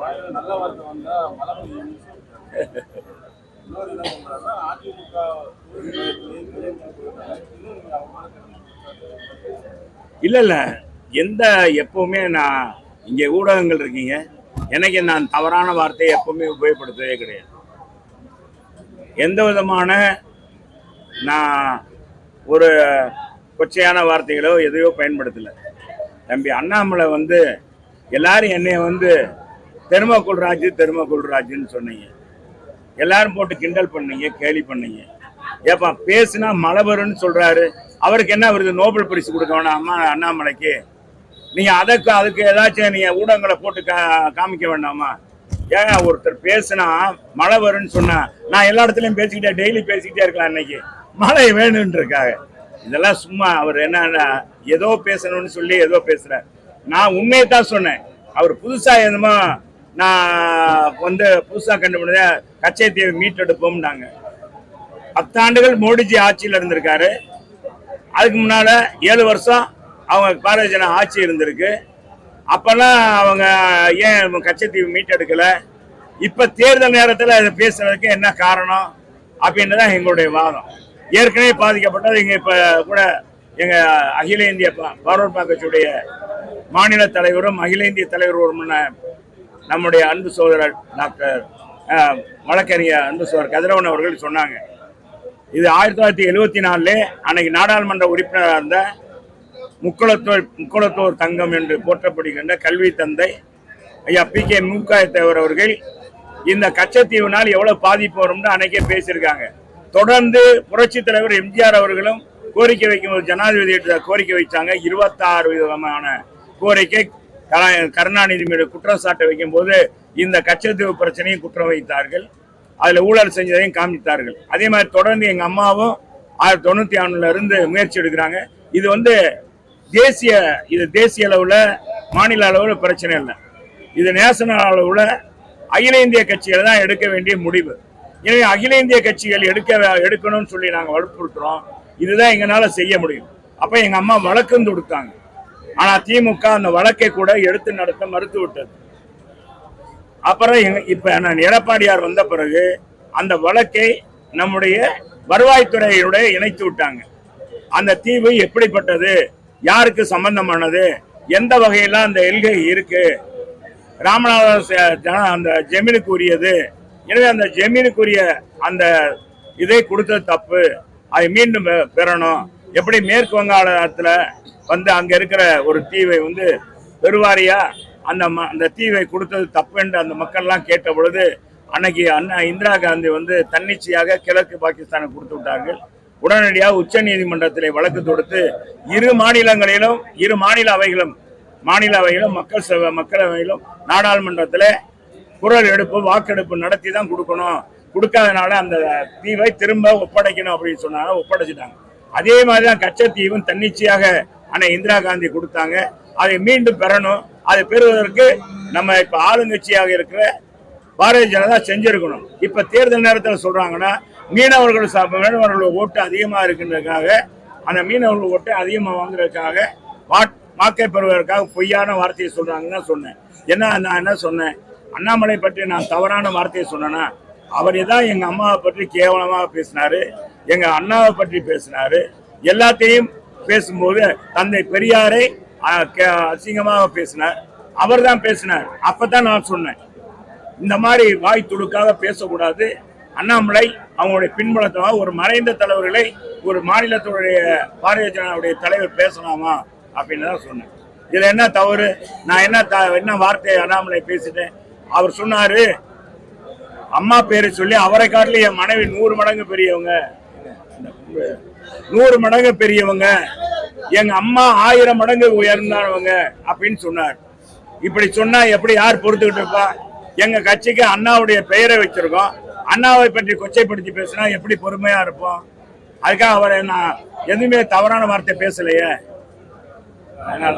வாயில நல்ல வார்த்தை வந்தா மழை பெய்யும் இன்னொரு என்ன பண்றாங்கன்னா அதிமுக இல்லை இல்லை. எந்த எப்பவுமே நான் இங்கே ஊடகங்கள் இருக்கீங்க எனக்கு நான் தவறான வார்த்தையை எப்பவுமே உபயோகப்படுத்தவே கிடையாது. எந்த விதமான நான் ஒரு கொச்சையான வார்த்தைகளோ எதையோ பயன்படுத்தலை. தம்பி அண்ணாமலை வந்து எல்லாரும் என்னைய வந்து தெருமக்குள் ராஜு தெருமக்குள் ராஜுன்னு சொன்னீங்க. எல்லாரும் போட்டு கிண்டல் பண்ணீங்க கேலி பண்ணீங்க. ஏப்பா பேசுனா மழை வரும்னு சொல்றாரு. அவருக்கு என்ன வருது? நோபல் பரிசு கொடுக்க வேணாமா அண்ணாமலைக்கு? நீங்க அதுக்கு அதுக்கு ஏதாச்சும் நீங்க ஊடகங்களை போட்டு கா காமிக்க வேண்டாமா? ஏன் ஒருத்தர் பேசுனா மழை வரும்னு சொன்னா நான் எல்லா இடத்துலயும் பேசிக்கிட்டே டெய்லி பேசிக்கிட்டே இருக்கலாம் இன்னைக்கு. மழை வேணும்ன்றக்காக இதெல்லாம் சும்மா அவர் என்ன ஏதோ பேசணும்னு சொல்லி ஏதோ பேசுகிறார் நான் உண்மையை தான் சொன்னேன். அவர் புதுசாக என்னமோ நான் வந்து புதுசாக கண்டுபிடிச்ச கச்சைத்தீவை மீட்டெடுப்போம்னாங்க. பத்தாண்டுகள் மோடிஜி ஆட்சியில் இருந்திருக்காரு. அதுக்கு முன்னால் ஏழு வருஷம் அவங்க பாரதிய ஜனதா ஆட்சி இருந்திருக்கு. அப்போல்லாம் அவங்க ஏன் கச்சத்தீவு மீட்டெடுக்கலை? இப்போ தேர்தல் நேரத்தில் இதை பேசுறதுக்கு என்ன காரணம்? அப்படின்றதான் எங்களுடைய வாதம். ஏற்கனவே பாதிக்கப்பட்டது. இங்க இப்ப கூட எங்க அகில இந்திய பா- பார்வர்ட் கட்சியுடைய மாநில தலைவரும் அகில இந்திய தலைவருமான நம்முடைய அன்பு சோதரர் டாக்டர் வழக்கறிஞர் அன்பு சோதரர் கதிரவன் அவர்கள் சொன்னாங்க. இது ஆயிரத்தி தொள்ளாயிரத்தி எழுவத்தி நாலுல அன்னைக்கு நாடாளுமன்ற உறுப்பினராக இருந்த முக்குளத்தோர் முக்குளத்தோர் தங்கம் என்று போற்றப்படுகின்ற கல்வி தந்தை ஐயா பி கே மூக்காயத்தேவர் அவர்கள் இந்த கச்சத்தீவினால் எவ்வளவு பாதிப்பு வரும்னு அன்னைக்கே பேசியிருக்காங்க. தொடர்ந்து புரட்சி தலைவர் எம்ஜிஆர் அவர்களும் கோரிக்கை வைக்கும்போது ஜனாதிபதி கோரிக்கை வைச்சாங்க. இருபத்தாறு விதமான கோரிக்கை. கருணாநிதி மீது குற்றம் சாட்ட வைக்கும்போது இந்த கச்சத்தீவு பிரச்சனையும் குற்றம் வைத்தார்கள். அதில் ஊழல் செஞ்சதையும் காமித்தார்கள். அதே மாதிரி தொடர்ந்து எங்கள் அம்மாவும் ஆயிரத்தி தொண்ணூற்றி ஆறுல இருந்து முயற்சி எடுக்கிறாங்க. இது வந்து தேசிய இது தேசிய அளவில் மாநில அளவில் பிரச்சனை இல்லை. இது நேஷனல் அளவில் அகில இந்திய கட்சிகள் தான் எடுக்க வேண்டிய முடிவு. எனவே அகில இந்திய கட்சிகள் எடுக்க எடுக்கணும்னு சொல்லி நாங்கள் வற்புறுத்துறோம். இதுதான் எங்களால் செய்ய முடியும். அப்போ எங்கள் அம்மா வழக்கம் கொடுத்தாங்க. ஆனால் திமுக அந்த வழக்கை கூட எடுத்து நடத்த மறுத்து விட்டது. அப்புறம் எங்க இப்போ நான் எடப்பாடியார் வந்த பிறகு அந்த வழக்கை நம்முடைய வருவாய்த்துறையுடைய இணைத்து விட்டாங்க. அந்த தீவு எப்படிப்பட்டது? யாருக்கு சம்பந்தமானது? எந்த வகையில அந்த எல்கை இருக்கு? ராமநாதன் ஜன- அந்த ஜெமினுக்கு உரியது? எனவே அந்த ஜமீனுக்குரிய அந்த இதை கொடுத்தது தப்பு. அதை மீண்டும் பெ- பெறணும். எப்படி மேற்கு வங்காளத்தில் வந்து அங்கே இருக்கிற ஒரு தீவை வந்து பெருவாரியா அந்த ம- அந்த தீவை கொடுத்தது தப்பு என்று அந்த மக்கள்லாம் கேட்ட பொழுது அன்னைக்கு அண்ணா இந்திரா காந்தி வந்து தன்னிச்சையாக கிழக்கு பாகிஸ்தானுக்கு கொடுத்து விட்டார்கள். உடனடியாக உச்ச நீதிமன்றத்திலே வழக்கு தொடுத்து இரு மாநிலங்களிலும் இரு மாநில அவைகளும் மாநில அவையிலும் மக்கள் மக்களவையிலும் நாடாளுமன்றத்தில் குரல் எடுப்பு வாக்கெடுப்பு நடத்தி தான் கொடுக்கணும். கொடுக்காதனால அந்த தீவை திரும்ப ஒப்படைக்கணும் அப்படின்னு சொன்னாங்க ஒப்படைச்சிட்டாங்க. அதே மாதிரி தான் கச்சத்தீவும் தன்னிச்சையாக அன்னை இந்திரா காந்தி கொடுத்தாங்க. அதை மீண்டும் பெறணும். அதை பெறுவதற்கு நம்ம இப்போ ஆளுங்கட்சியாக இருக்கிற பாரதிய ஜனதா செஞ்சிருக்கணும். இப்போ தேர்தல் நேரத்தில் சொல்கிறாங்கன்னா மீனவர்கள் ச- மீனவர்கள் ஓட்டு அதிகமாக இருக்குன்றதுக்காக அந்த மீனவர்கள் ஓட்டு அதிகமாக வாங்குறதுக்காக வாக்கை பெறுவதற்காக பொய்யான வார்த்தையை சொல்கிறாங்கன்னு தான் சொன்னேன். என்ன நான் என்ன சொன்னேன்? அண்ணாமலை பற்றி நான் தவறான வார்த்தையை சொன்னேன்னா அவர் தான் எங்கள் அம்மாவை பற்றி கேவலமாக பேசினாரு எங்கள் அண்ணாவை பற்றி பேசினாரு எல்லாத்தையும் பேசும்போது தந்தை பெரியாரை கே- அசிங்கமாக பேசினார். அவர் தான் பேசினார். அப்பதான் நான் சொன்னேன் இந்த மாதிரி வாய் துடுக்காக பேசக்கூடாது. அண்ணாமலை அவங்களுடைய பின்புலத்தமாக ஒரு மறைந்த தலைவர்களை ஒரு மாநிலத்துடைய பாரதிய ஜனதாவுடைய தலைவர் பேசலாமா அப்படின்னு தான் சொன்னேன். இதில் என்ன தவறு? நான் என்ன த என்ன வார்த்தை அண்ணாமலை பேசிட்டேன்? அவர் சொன்னாரு அம்மா பேரை சொல்லி அவரை காட்டில என் மனைவி நூறு மடங்கு பெரியவங்க. நூறு மடங்கு பெரியவங்க. எங்க அம்மா ஆயிரம் மடங்கு உயர்ந்தவங்க அப்படின்னு சொன்னார். இப்படி சொன்னா எப்படி யார் பொறுத்துக்கிட்டு இருப்பா? எங்க கட்சிக்கு அண்ணாவுடைய பெயரை வச்சிருக்கோம். அண்ணாவை பற்றி கொச்சைப்படுத்தி பேசினா எப்படி பொறுமையா இருப்போம்? அதுக்காக அவரை நான் எதுவுமே தவறான வார்த்தை பேசலையே. அதனால